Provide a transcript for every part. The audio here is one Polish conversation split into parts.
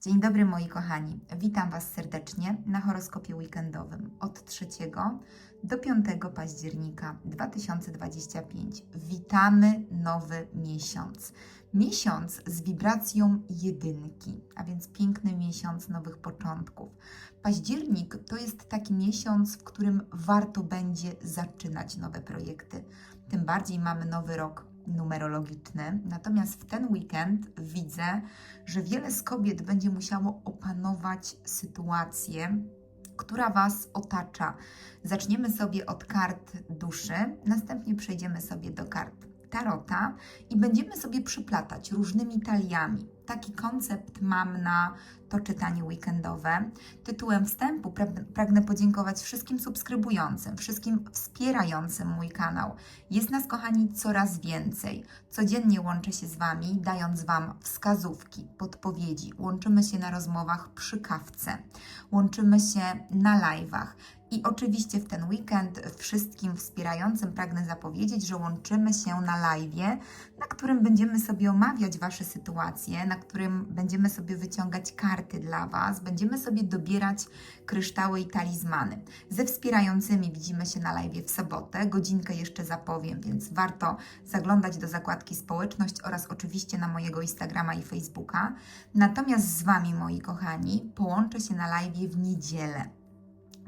Dzień dobry moi kochani. Witam Was serdecznie na horoskopie weekendowym od 3 do 5 października 2025. Witamy nowy miesiąc. Miesiąc z wibracją jedynki, a więc piękny miesiąc nowych początków. Październik to jest taki miesiąc, w którym warto będzie zaczynać nowe projekty. Tym bardziej mamy nowy rok numerologiczny. Natomiast w ten weekend widzę, że wiele z kobiet będzie musiało opanować sytuację, która Was otacza. Zaczniemy sobie od kart duszy, następnie przejdziemy sobie do kart tarota i będziemy sobie przyplatać różnymi taliami. Taki koncept mam na to czytanie weekendowe. Tytułem wstępu pragnę, podziękować wszystkim subskrybującym, wszystkim wspierającym mój kanał. Jest nas, kochani, coraz więcej. Codziennie łączę się z Wami, dając Wam wskazówki, podpowiedzi. Łączymy się na rozmowach przy kawce, łączymy się na live'ach. I oczywiście w ten weekend wszystkim wspierającym pragnę zapowiedzieć, że łączymy się na live, na którym będziemy sobie omawiać Wasze sytuacje, na którym będziemy sobie wyciągać karty dla Was, będziemy sobie dobierać kryształy i talizmany. Ze wspierającymi widzimy się na live w sobotę, godzinkę jeszcze zapowiem, więc warto zaglądać do zakładki społeczność oraz oczywiście na mojego Instagrama i Facebooka. Natomiast z Wami, moi kochani, połączę się na live w niedzielę.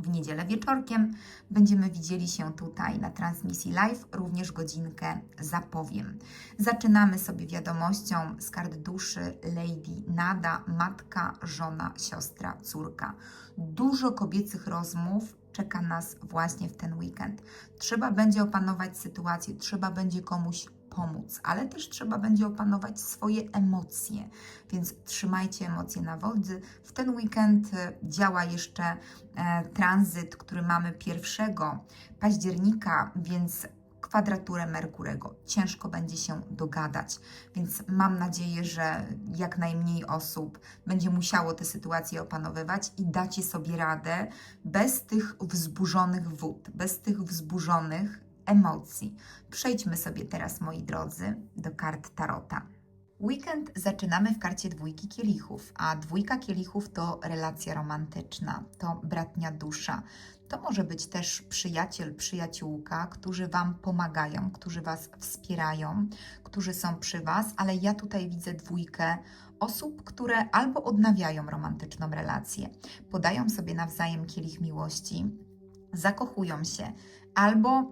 W niedzielę wieczorkiem będziemy widzieli się tutaj na transmisji live, również godzinkę zapowiem. Zaczynamy sobie wiadomością z kart duszy Lady Nada, matka, żona, siostra, córka. Dużo kobiecych rozmów czeka nas właśnie w ten weekend. Trzeba będzie opanować sytuację, trzeba będzie komuś pomóc, ale też trzeba będzie opanować swoje emocje, więc trzymajcie emocje na wodzy. W ten weekend e, działa jeszcze e, tranzyt, który mamy 1 października, więc kwadraturę Merkurego. Ciężko będzie się dogadać, więc mam nadzieję, że jak najmniej osób będzie musiało tę sytuację opanowywać i dacie sobie radę bez tych wzburzonych wód, bez tych wzburzonych emocji. Przejdźmy sobie teraz, moi drodzy, do kart Tarota. Weekend zaczynamy w karcie dwójki kielichów, a dwójka kielichów to relacja romantyczna, to bratnia dusza. To może być też przyjaciel, przyjaciółka, którzy Wam pomagają, którzy Was wspierają, którzy są przy Was, ale ja tutaj widzę dwójkę osób, które albo odnawiają romantyczną relację, podają sobie nawzajem kielich miłości, zakochują się, albo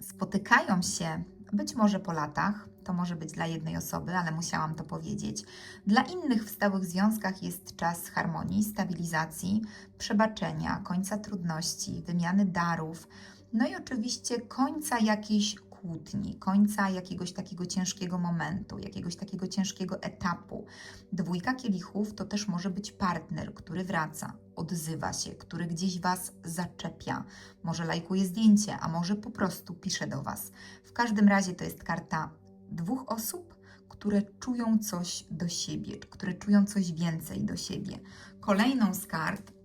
spotykają się być może po latach, to może być dla jednej osoby, ale musiałam to powiedzieć. Dla innych w stałych związkach jest czas harmonii, stabilizacji, przebaczenia, końca trudności, wymiany darów, no i oczywiście końca jakiejś kłótni, końca jakiegoś takiego ciężkiego momentu, jakiegoś takiego ciężkiego etapu. Dwójka kielichów to też może być partner, który wraca, odzywa się, który gdzieś Was zaczepia, może lajkuje zdjęcie, a może po prostu pisze do Was. W każdym razie to jest karta dwóch osób, które czują coś do siebie, które czują coś więcej do siebie. Kolejną z kart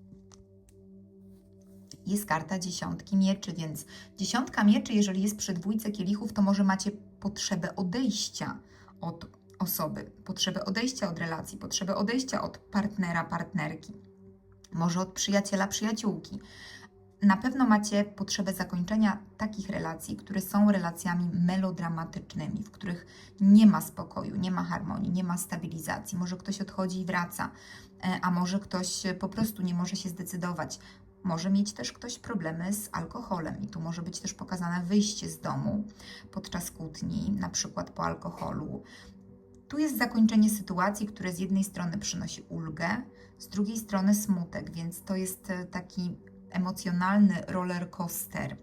jest karta dziesiątki mieczy, więc dziesiątka mieczy, jeżeli jest przy dwójce kielichów, to może macie potrzebę odejścia od osoby, potrzebę odejścia od relacji, potrzebę odejścia od partnera, partnerki, może od przyjaciela, przyjaciółki. Na pewno macie potrzebę zakończenia takich relacji, które są relacjami melodramatycznymi, w których nie ma spokoju, nie ma harmonii, nie ma stabilizacji. Może ktoś odchodzi i wraca, e, a może ktoś po prostu nie może się zdecydować. Może mieć też ktoś problemy z alkoholem i tu może być też pokazane wyjście z domu podczas kłótni, na przykład po alkoholu. Tu jest zakończenie sytuacji, które z jednej strony przynosi ulgę, z drugiej strony smutek, więc to jest e, taki emocjonalny roller coaster.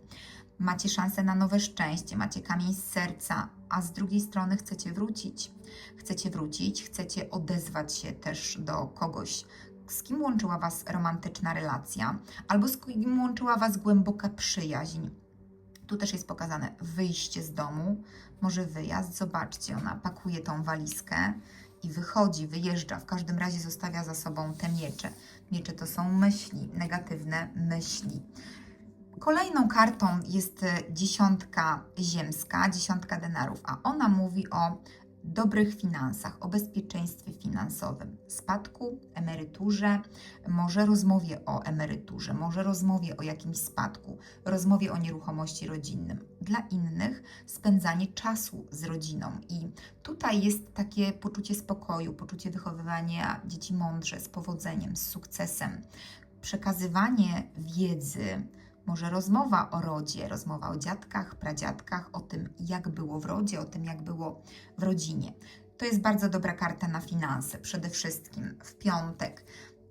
Macie szansę na nowe szczęście, macie kamień z serca, a z drugiej strony chcecie wrócić. Chcecie wrócić, chcecie odezwać się też do kogoś, z kim łączyła Was romantyczna relacja, albo z kim łączyła Was głęboka przyjaźń. Tu też jest pokazane wyjście z domu, może wyjazd. Zobaczcie, ona pakuje tą walizkę i wychodzi, wyjeżdża. W każdym razie zostawia za sobą te miecze. Miecze to są myśli, negatywne myśli. Kolejną kartą jest dziesiątka ziemska, dziesiątka denarów, a ona mówi o dobrych finansach, o bezpieczeństwie finansowym, spadku, emeryturze, może rozmowie o emeryturze, może rozmowie o jakimś spadku, rozmowie o nieruchomości rodzinnym. Dla innych spędzanie czasu z rodziną i tutaj jest takie poczucie spokoju, poczucie wychowywania dzieci mądrze, z powodzeniem, z sukcesem, przekazywanie wiedzy, może rozmowa o rodzie, rozmowa o dziadkach, pradziadkach, o tym, jak było w rodzie, o tym, jak było w rodzinie. To jest bardzo dobra karta na finanse, przede wszystkim w piątek.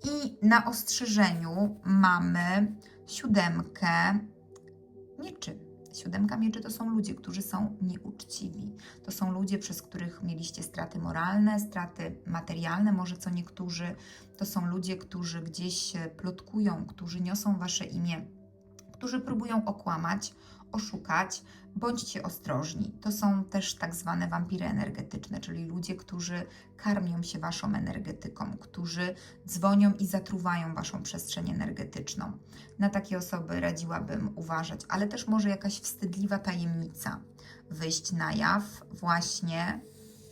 I na ostrzeżeniu mamy siódemkę mieczy. Siódemka mieczy to są ludzie, którzy są nieuczciwi. To są ludzie, przez których mieliście straty moralne, straty materialne, może co niektórzy. To są ludzie, którzy gdzieś e, plotkują, którzy niosą wasze imię którzy próbują okłamać, oszukać. Bądźcie ostrożni. To są też tak zwane wampiry energetyczne, czyli ludzie, którzy karmią się waszą energetyką, którzy dzwonią i zatruwają waszą przestrzeń energetyczną. Na takie osoby radziłabym uważać, ale też może jakaś wstydliwa tajemnica wyjść na jaw właśnie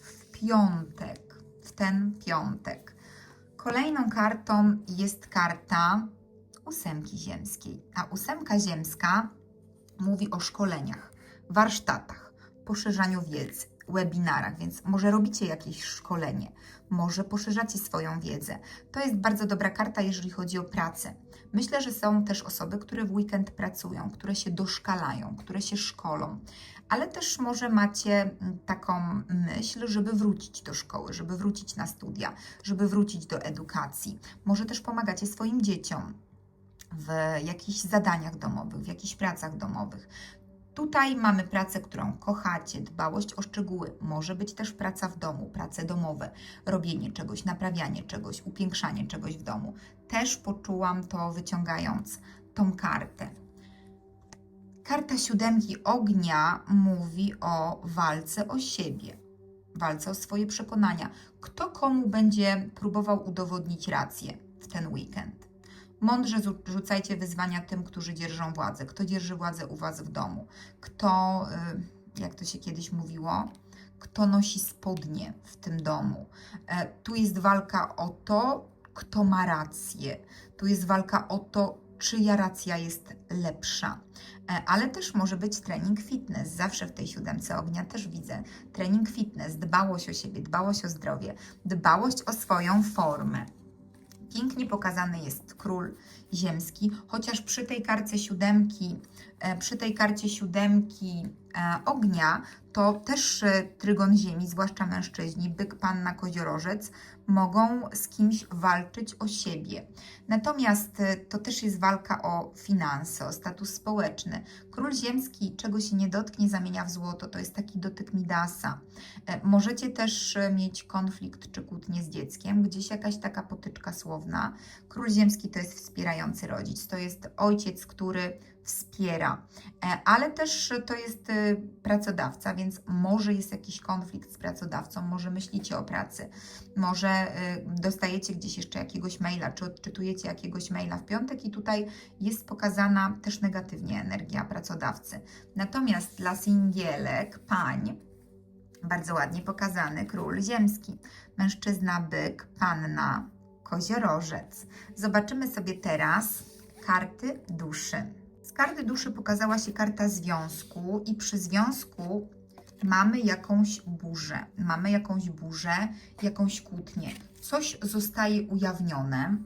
w piątek, w ten piątek. Kolejną kartą jest karta ósemki ziemskiej. A ósemka ziemska mówi o szkoleniach, warsztatach, poszerzaniu wiedzy, webinarach, więc może robicie jakieś szkolenie, może poszerzacie swoją wiedzę. To jest bardzo dobra karta, jeżeli chodzi o pracę. Myślę, że są też osoby, które w weekend pracują, które się doszkalają, które się szkolą, ale też może macie mm, taką myśl, żeby wrócić do szkoły, żeby wrócić na studia, żeby wrócić do edukacji. Może też pomagacie swoim dzieciom w jakichś zadaniach domowych, w jakichś pracach domowych. Tutaj mamy pracę, którą kochacie, dbałość o szczegóły. Może być też praca w domu, prace domowe, robienie czegoś, naprawianie czegoś, upiększanie czegoś w domu. Też poczułam to wyciągając tą kartę. Karta siódemki ognia mówi o walce o siebie, walce o swoje przekonania. Kto komu będzie próbował udowodnić rację w ten weekend? Mądrze rzucajcie wyzwania tym, którzy dzierżą władzę. Kto dzierży władzę u Was w domu? Kto, y, jak to się kiedyś mówiło, kto nosi spodnie w tym domu? E, tu jest walka o to, kto ma rację. Tu jest walka o to, czyja racja jest lepsza. E, ale też może być trening fitness. Zawsze w tej siódemce ognia też widzę trening fitness, dbałość o siebie, dbałość o zdrowie, dbałość o swoją formę. Pięknie pokazany jest król ziemski, chociaż przy tej karcie siódemki, e, przy tej karcie siódemki e, ognia, to też e, trygon ziemi, zwłaszcza mężczyźni, byk, panna, koziorożec, mogą z kimś walczyć o siebie. Natomiast to też jest walka o finanse, o status społeczny. Król ziemski, czego się nie dotknie, zamienia w złoto. To jest taki dotyk Midasa. Możecie też mieć konflikt czy kłótnię z dzieckiem, gdzieś jakaś taka potyczka słowna. Król ziemski to jest wspierający rodzic, to jest ojciec, który wspiera, e, ale też to jest e, pracodawca, więc może jest jakiś konflikt z pracodawcą, może myślicie o pracy, może e, dostajecie gdzieś jeszcze jakiegoś maila, czy odczytujecie jakiegoś maila w piątek i tutaj jest pokazana też negatywnie energia pracodawcy. Natomiast dla singielek, pań, bardzo ładnie pokazany król ziemski, mężczyzna byk, panna koziorożec. Zobaczymy sobie teraz karty duszy. Karty duszy pokazała się karta związku i przy związku mamy jakąś burzę. Mamy jakąś burzę, jakąś kłótnię. Coś zostaje ujawnione.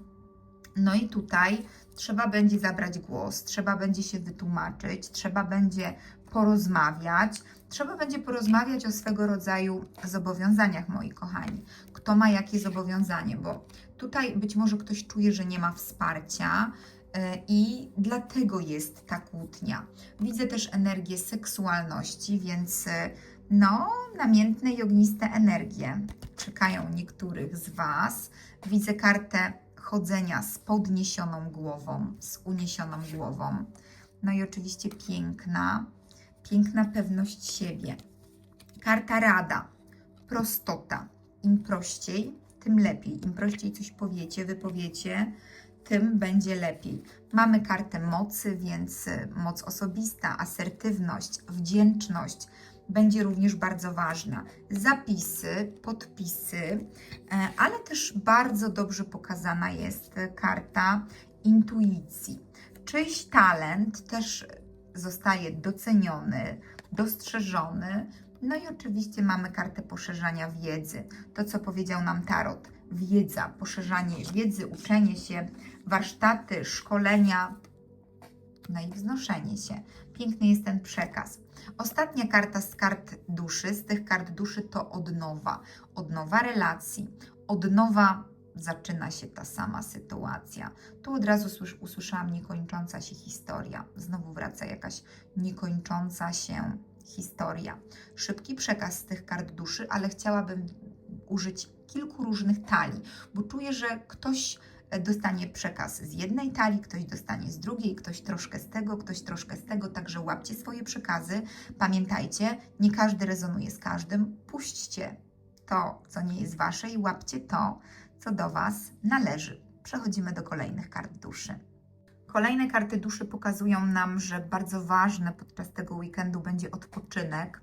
No i tutaj trzeba będzie zabrać głos, trzeba będzie się wytłumaczyć, trzeba będzie porozmawiać. Trzeba będzie porozmawiać o swego rodzaju zobowiązaniach, moi kochani. Kto ma jakie zobowiązanie, bo tutaj być może ktoś czuje, że nie ma wsparcia, i dlatego jest ta kłótnia. Widzę też energię seksualności, więc e, no, namiętne i ogniste energie czekają niektórych z Was. Widzę kartę chodzenia z podniesioną głową, z uniesioną głową. No i oczywiście piękna, piękna pewność siebie. Karta rada, prostota. Im prościej, tym lepiej. Im prościej coś powiecie, wypowiecie, tym będzie lepiej. Mamy kartę mocy, więc moc osobista, asertywność, wdzięczność. będzie również bardzo ważna. Zapisy, podpisy, e, ale też bardzo dobrze pokazana jest karta intuicji. Czyjś talent też zostaje doceniony, dostrzeżony. No i oczywiście mamy kartę poszerzania wiedzy. To, co powiedział nam Tarot. Wiedza, poszerzanie wiedzy, uczenie się, warsztaty, szkolenia, no i wznoszenie się. Piękny jest ten przekaz. Ostatnia karta z kart duszy, z tych kart duszy to odnowa. Odnowa relacji, odnowa zaczyna się ta sama sytuacja. Tu od razu słysz- usłyszałam niekończąca się historia. Znowu wraca jakaś niekończąca się historia. Szybki przekaz z tych kart duszy, ale chciałabym użyć kilku różnych talii, bo czuję, że ktoś e, dostanie przekaz z jednej talii, ktoś dostanie z drugiej, ktoś troszkę z tego, ktoś troszkę z tego, także łapcie swoje przekazy. Pamiętajcie, nie każdy rezonuje z każdym. Puśćcie to, co nie jest wasze i łapcie to, co do Was należy. Przechodzimy do kolejnych kart duszy. Kolejne karty duszy pokazują nam, że bardzo ważne podczas tego weekendu będzie odpoczynek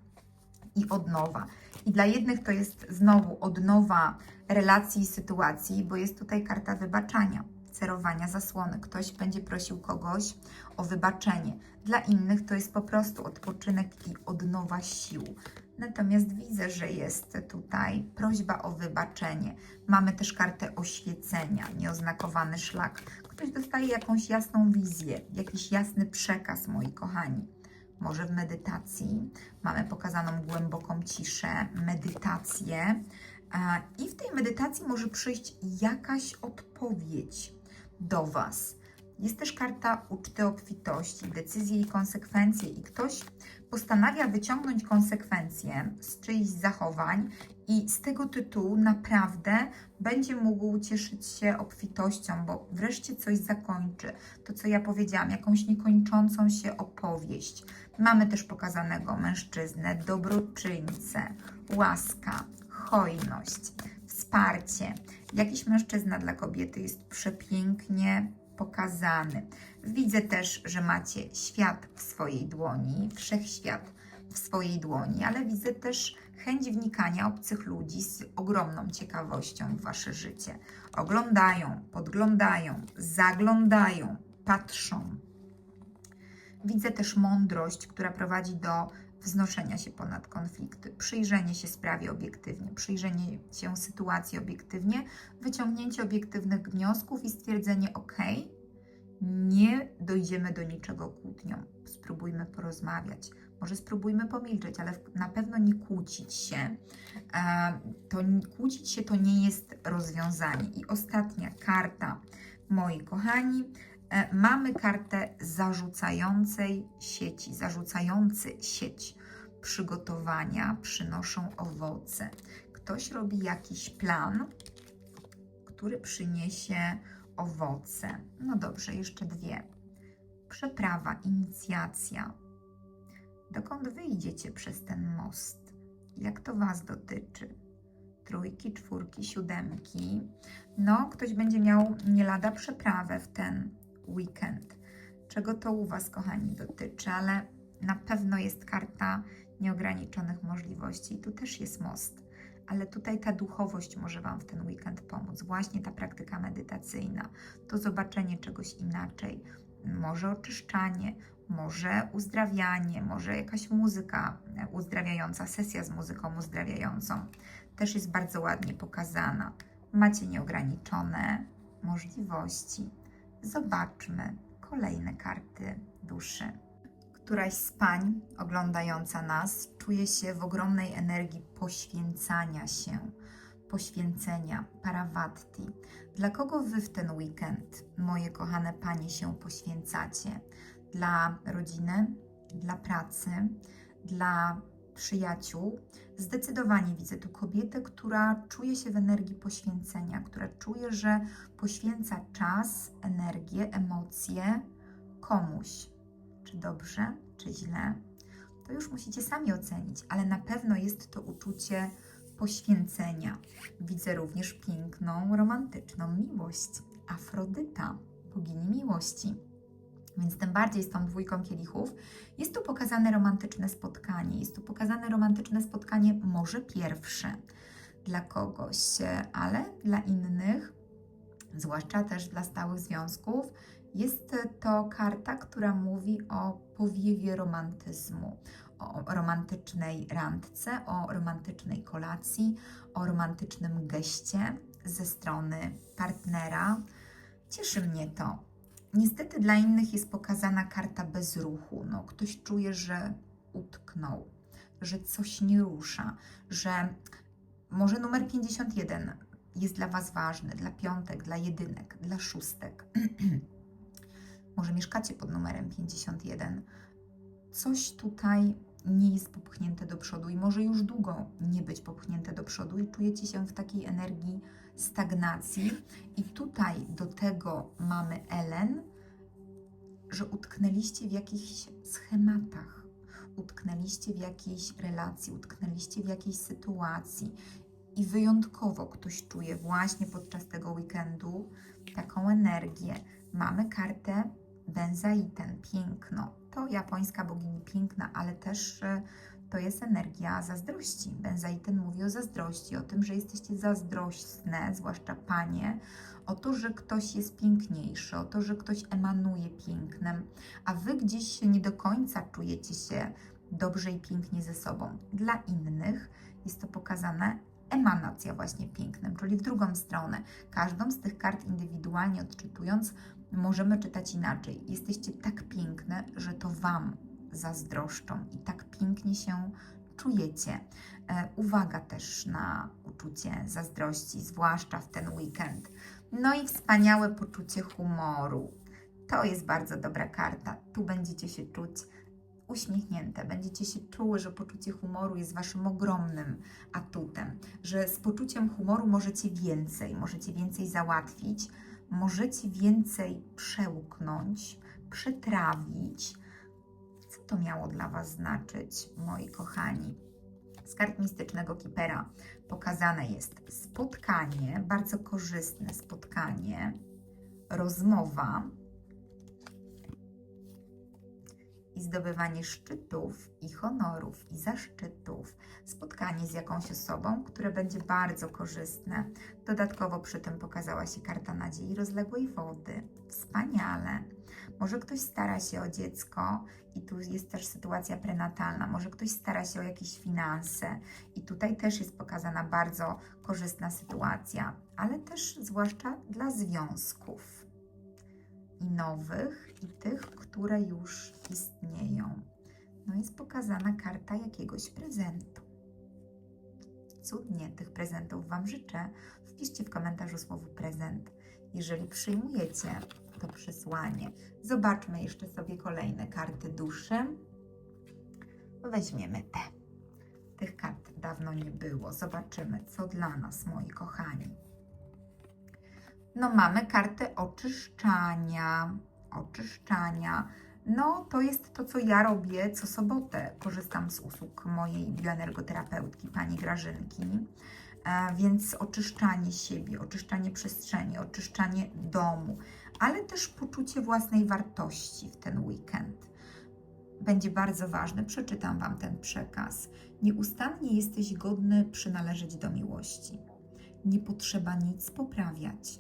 i odnowa. I dla jednych to jest znowu odnowa relacji i sytuacji, bo jest tutaj karta wybaczania, cerowania zasłony. Ktoś będzie prosił kogoś o wybaczenie. Dla innych to jest po prostu odpoczynek i odnowa sił. Natomiast widzę, że jest tutaj prośba o wybaczenie. Mamy też kartę oświecenia, nieoznakowany szlak. Ktoś dostaje jakąś jasną wizję, jakiś jasny przekaz, moi kochani. Może w medytacji mamy pokazaną głęboką ciszę, medytację, i w tej medytacji może przyjść jakaś odpowiedź do Was. Jest też karta uczty obfitości, decyzje i konsekwencje, i ktoś postanawia wyciągnąć konsekwencje z czyichś zachowań i z tego tytułu naprawdę będzie mógł cieszyć się obfitością, bo wreszcie coś zakończy. To, co ja powiedziałam, jakąś niekończącą się opowieść. Mamy też pokazanego mężczyznę, dobroczyńcę, łaska, hojność, wsparcie. Jakiś mężczyzna dla kobiety jest przepięknie pokazany. Widzę też, że macie świat w swojej dłoni, wszechświat w swojej dłoni, ale widzę też chęć wnikania obcych ludzi z ogromną ciekawością w wasze życie. Oglądają, podglądają, zaglądają, patrzą. Widzę też mądrość, która prowadzi do wznoszenia się ponad konflikty, przyjrzenie się sprawie obiektywnie, przyjrzenie się sytuacji obiektywnie, wyciągnięcie obiektywnych wniosków i stwierdzenie: OK, dojdziemy do niczego kłótnią. Spróbujmy porozmawiać. Może spróbujmy pomilczeć, ale na pewno nie kłócić się. E, To kłócić się to nie jest rozwiązanie. I ostatnia karta, moi kochani, e, mamy kartę zarzucającej sieci, zarzucający sieć. Przygotowania przynoszą owoce. Ktoś robi jakiś plan, który przyniesie owoce. No dobrze, jeszcze dwie. Przeprawa, inicjacja. Dokąd wyjdziecie przez ten most? Jak to Was dotyczy? Trójki, czwórki, siódemki. No, ktoś będzie miał nie lada przeprawę w ten weekend. Czego to u Was, kochani, dotyczy? Ale na pewno jest karta nieograniczonych możliwości. Tu też jest most ale tutaj ta duchowość może Wam w ten weekend pomóc. Właśnie ta praktyka medytacyjna, to zobaczenie czegoś inaczej, może oczyszczanie, może uzdrawianie, może jakaś muzyka uzdrawiająca, sesja z muzyką uzdrawiającą. Też jest bardzo ładnie pokazana. Macie nieograniczone możliwości. Zobaczmy kolejne karty duszy któraś z pań oglądająca nas czuje się w ogromnej energii poświęcania się, poświęcenia, parawatti. Dla kogo wy w ten weekend, moje kochane panie, się poświęcacie? Dla rodziny, dla pracy, dla przyjaciół? Zdecydowanie widzę tu kobietę, która czuje się w energii poświęcenia, która czuje, że poświęca czas, energię, emocje komuś czy dobrze, czy źle, to już musicie sami ocenić, ale na pewno jest to uczucie poświęcenia. Widzę również piękną, romantyczną miłość. Afrodyta, bogini miłości. Więc tym bardziej z tą dwójką kielichów jest tu pokazane romantyczne spotkanie. Jest tu pokazane romantyczne spotkanie, może pierwsze dla kogoś, ale dla innych, zwłaszcza też dla stałych związków, jest to karta, która mówi o powiewie romantyzmu, o romantycznej randce, o romantycznej kolacji, o romantycznym geście ze strony partnera. Cieszy mnie to. Niestety dla innych jest pokazana karta bez ruchu. No, ktoś czuje, że utknął, że coś nie rusza, że może numer 51 jest dla Was ważny, dla piątek, dla jedynek, dla szóstek. może mieszkacie pod numerem 51. Coś tutaj nie jest popchnięte do przodu i może już długo nie być popchnięte do przodu i czujecie się w takiej energii stagnacji. I tutaj do tego mamy Ellen, że utknęliście w jakichś schematach, utknęliście w jakiejś relacji, utknęliście w jakiejś sytuacji i wyjątkowo ktoś czuje właśnie podczas tego weekendu taką energię. Mamy kartę benzaiten, piękno. To japońska bogini piękna, ale też e, to jest energia zazdrości. Benzaiten mówi o zazdrości, o tym, że jesteście zazdrośne, zwłaszcza panie, o to, że ktoś jest piękniejszy, o to, że ktoś emanuje pięknem, a wy gdzieś nie do końca czujecie się dobrze i pięknie ze sobą. Dla innych jest to pokazane emanacja właśnie pięknem, czyli w drugą stronę. Każdą z tych kart indywidualnie odczytując, możemy czytać inaczej. Jesteście tak piękne, że to Wam zazdroszczą i tak pięknie się czujecie. E, uwaga też na uczucie zazdrości, zwłaszcza w ten weekend. No i wspaniałe poczucie humoru. To jest bardzo dobra karta. Tu będziecie się czuć uśmiechnięte, będziecie się czuły, że poczucie humoru jest waszym ogromnym atutem, że z poczuciem humoru możecie więcej, możecie więcej załatwić, możecie więcej przełknąć, przetrawić. Co to miało dla Was znaczyć, moi kochani? Z kart mistycznego kipera pokazane jest spotkanie, bardzo korzystne spotkanie, rozmowa i zdobywanie szczytów i honorów i zaszczytów, spotkanie z jakąś osobą, które będzie bardzo korzystne. Dodatkowo przy tym pokazała się karta nadziei rozległej wody. Wspaniale. Może ktoś stara się o dziecko i tu jest też sytuacja prenatalna, może ktoś stara się o jakieś finanse i tutaj też jest pokazana bardzo korzystna sytuacja, ale też zwłaszcza dla związków i nowych, i tych, które już istnieją. No jest pokazana karta jakiegoś prezentu. Cudnie tych prezentów Wam życzę. Wpiszcie w komentarzu słowo prezent, jeżeli przyjmujecie to przesłanie. Zobaczmy jeszcze sobie kolejne karty duszy. Weźmiemy te. Tych kart dawno nie było. Zobaczymy, co dla nas, moi kochani. No, mamy kartę oczyszczania. Oczyszczania. No, to jest to, co ja robię co sobotę. Korzystam z usług mojej bioenergoterapeutki, pani Grażynki. E, więc oczyszczanie siebie, oczyszczanie przestrzeni, oczyszczanie domu, ale też poczucie własnej wartości w ten weekend będzie bardzo ważne. Przeczytam Wam ten przekaz. Nieustannie jesteś godny przynależeć do miłości. Nie potrzeba nic poprawiać.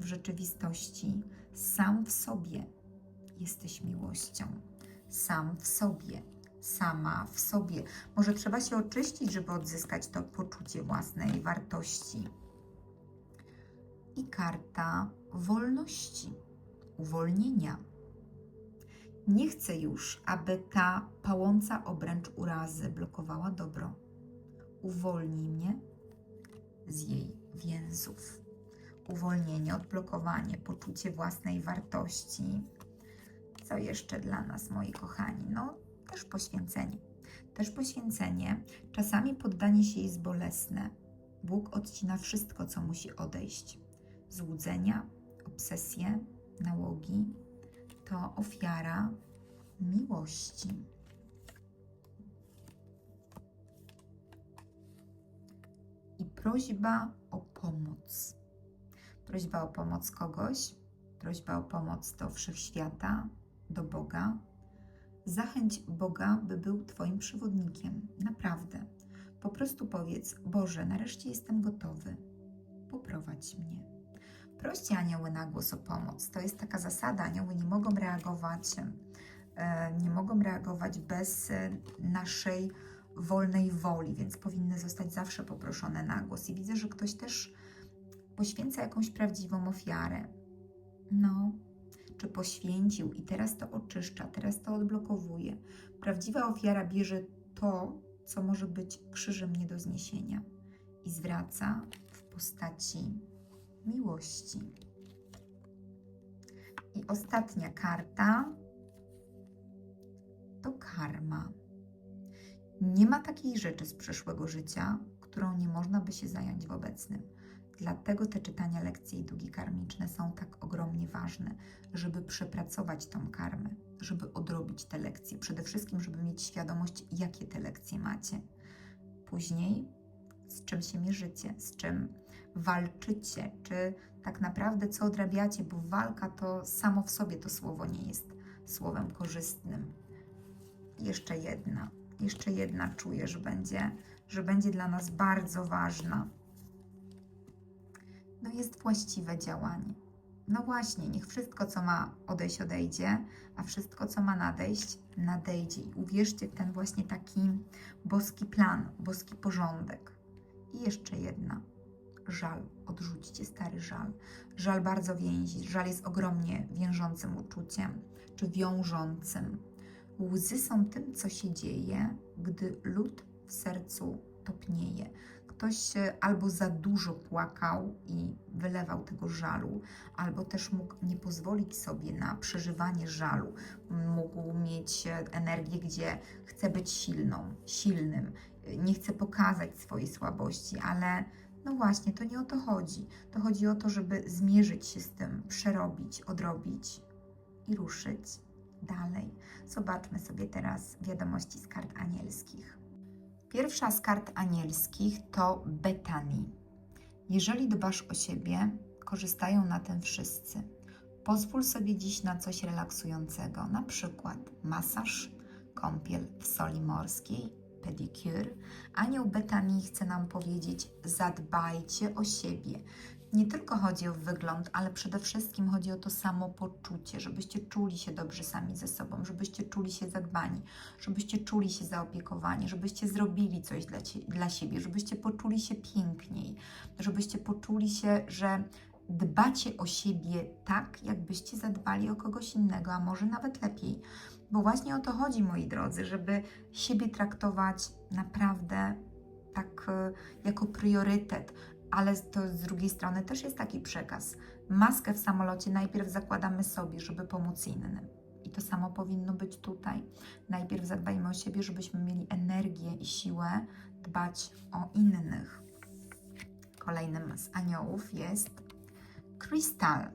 W rzeczywistości sam w sobie jesteś miłością. Sam w sobie, sama w sobie. Może trzeba się oczyścić, żeby odzyskać to poczucie własnej wartości. I karta wolności, uwolnienia. Nie chcę już, aby ta pałąca obręcz urazy blokowała dobro. Uwolnij mnie z jej więzów. Uwolnienie, odblokowanie, poczucie własnej wartości, co jeszcze dla nas, moi kochani? No, też poświęcenie. Też poświęcenie. Czasami poddanie się jest bolesne. Bóg odcina wszystko, co musi odejść. Złudzenia, obsesje, nałogi to ofiara miłości. I prośba o pomoc. Prośba o pomoc kogoś, prośba o pomoc do wszechświata, do Boga. Zachęć Boga, by był Twoim przewodnikiem. Naprawdę. Po prostu powiedz: Boże, nareszcie jestem gotowy. Poprowadź mnie. Proście anioły na głos o pomoc. To jest taka zasada. Anioły nie mogą reagować, e, nie mogą reagować bez e, naszej wolnej woli, więc powinny zostać zawsze poproszone na głos. I widzę, że ktoś też poświęca jakąś prawdziwą ofiarę. No, czy poświęcił i teraz to oczyszcza, teraz to odblokowuje. Prawdziwa ofiara bierze to, co może być krzyżem nie do zniesienia i zwraca w postaci miłości. I ostatnia karta to karma. Nie ma takiej rzeczy z przeszłego życia, którą nie można by się zająć w obecnym. Dlatego te czytania lekcji i długi karmiczne są tak ogromnie ważne, żeby przepracować tą karmę, żeby odrobić te lekcje. Przede wszystkim, żeby mieć świadomość, jakie te lekcje macie. Później, z czym się mierzycie, z czym walczycie, czy tak naprawdę co odrabiacie, bo walka to samo w sobie to słowo nie jest słowem korzystnym. Jeszcze jedna, jeszcze jedna czuję, że będzie, że będzie dla nas bardzo ważna no jest właściwe działanie. No właśnie, niech wszystko, co ma odejść, odejdzie, a wszystko, co ma nadejść, nadejdzie. I uwierzcie w ten właśnie taki boski plan, boski porządek. I jeszcze jedna. Żal. Odrzućcie stary żal. Żal bardzo więzi. Żal jest ogromnie wiążącym uczuciem, czy wiążącym. Łzy są tym, co się dzieje, gdy lód w sercu topnieje ktoś albo za dużo płakał i wylewał tego żalu, albo też mógł nie pozwolić sobie na przeżywanie żalu. Mógł mieć energię, gdzie chce być silną, silnym, nie chce pokazać swojej słabości, ale no właśnie, to nie o to chodzi. To chodzi o to, żeby zmierzyć się z tym, przerobić, odrobić i ruszyć dalej. Zobaczmy sobie teraz wiadomości z kart anielskich. Pierwsza z kart anielskich to Betani. Jeżeli dbasz o siebie, korzystają na tym wszyscy. Pozwól sobie dziś na coś relaksującego, na przykład masaż, kąpiel w soli morskiej, pedicure. Anioł Betani chce nam powiedzieć: zadbajcie o siebie nie tylko chodzi o wygląd, ale przede wszystkim chodzi o to samopoczucie, żebyście czuli się dobrze sami ze sobą, żebyście czuli się zadbani, żebyście czuli się zaopiekowani, żebyście zrobili coś dla, dla siebie, żebyście poczuli się piękniej, żebyście poczuli się, że dbacie o siebie tak, jakbyście zadbali o kogoś innego, a może nawet lepiej. Bo właśnie o to chodzi, moi drodzy, żeby siebie traktować naprawdę tak e, jako priorytet, ale to z drugiej strony też jest taki przekaz. Maskę w samolocie najpierw zakładamy sobie, żeby pomóc innym. I to samo powinno być tutaj. Najpierw zadbajmy o siebie, żebyśmy mieli energię i siłę dbać o innych. Kolejnym z aniołów jest Krystal.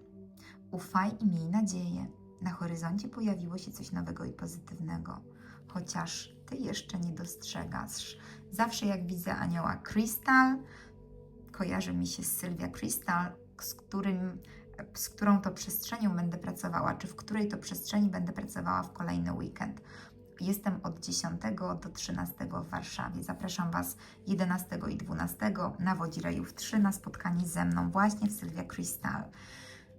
Ufaj i miej nadzieję. Na horyzoncie pojawiło się coś nowego i pozytywnego, chociaż ty jeszcze nie dostrzegasz. Zawsze jak widzę anioła Krystal, kojarzy mi się z Sylwia Crystal, z, którym, z którą to przestrzenią będę pracowała, czy w której to przestrzeni będę pracowała w kolejny weekend. Jestem od 10 do 13 w Warszawie. Zapraszam Was 11 i 12 na Wodzi Rejów 3 na spotkanie ze mną właśnie w Sylwia Crystal.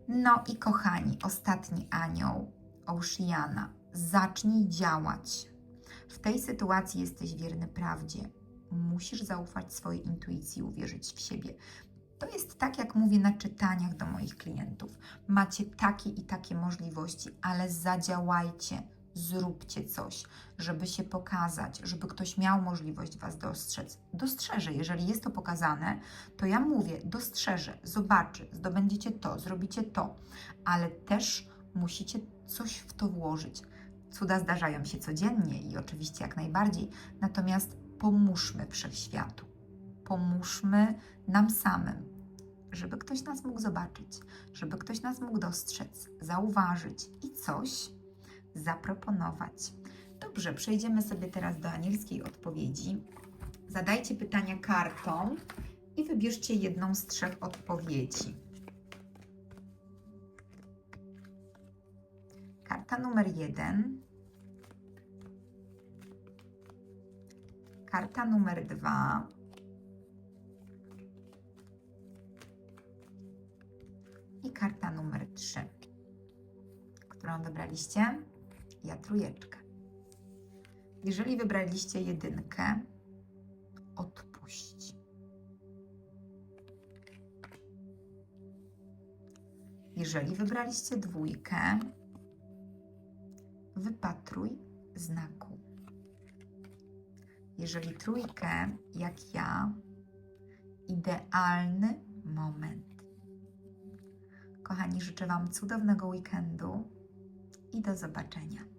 No i kochani, ostatni anioł, Oceana. Zacznij działać. W tej sytuacji jesteś wierny prawdzie musisz zaufać swojej intuicji, uwierzyć w siebie. To jest tak, jak mówię na czytaniach do moich klientów. Macie takie i takie możliwości, ale zadziałajcie, zróbcie coś, żeby się pokazać, żeby ktoś miał możliwość Was dostrzec. Dostrzeże, jeżeli jest to pokazane, to ja mówię, dostrzeże, zobaczy, zdobędziecie to, zrobicie to, ale też musicie coś w to włożyć. Cuda zdarzają się codziennie i oczywiście jak najbardziej, natomiast pomóżmy wszechświatu, pomóżmy nam samym, żeby ktoś nas mógł zobaczyć, żeby ktoś nas mógł dostrzec, zauważyć i coś zaproponować. Dobrze, przejdziemy sobie teraz do anielskiej odpowiedzi. Zadajcie pytania kartą i wybierzcie jedną z trzech odpowiedzi. Karta numer jeden. Karta numer dwa. I karta numer trzy. Którą wybraliście? Ja trójeczkę. Jeżeli wybraliście jedynkę, odpuść. Jeżeli wybraliście dwójkę, wypatruj znaku. Jeżeli trójkę, jak ja, idealny moment. Kochani, życzę Wam cudownego weekendu i do zobaczenia.